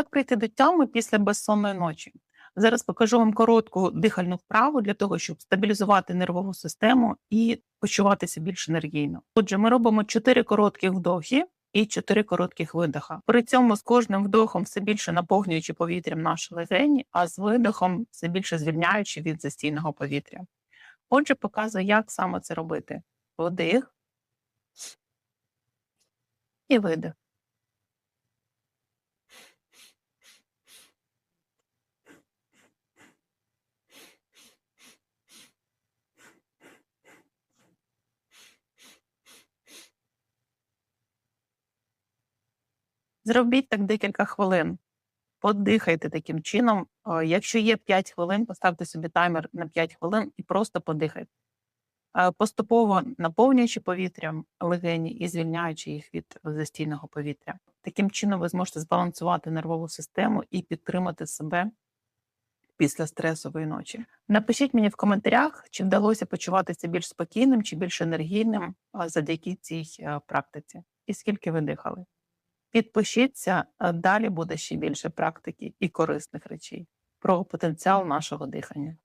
Як прийти до тями після безсонної ночі? Зараз покажу вам коротку дихальну вправу для того, щоб стабілізувати нервову систему і почуватися більш енергійно. Отже, ми робимо 4 коротких вдохи і 4 коротких видоха. При цьому з кожним вдохом все більше наповнюючи повітрям наші легені, а з видохом все більше звільняючи від застійного повітря. Отже, показую, як саме це робити: вдих і видих. Зробіть так декілька хвилин. Подихайте таким чином. Е, Якщо є 5 хвилин, поставте собі таймер на 5 хвилин і просто подихайте. Е, Поступово наповнюючи повітрям легені і звільняючи їх від застійного повітря. Таким чином ви зможете збалансувати нервову систему і підтримати себе після стресової ночі. Напишіть мені в коментарях, чи вдалося почуватися більш спокійним чи більш енергійним завдяки цій е, практиці, і скільки ви дихали. Підпишіться, далі буде ще більше практики і корисних речей про потенціал нашого дихання.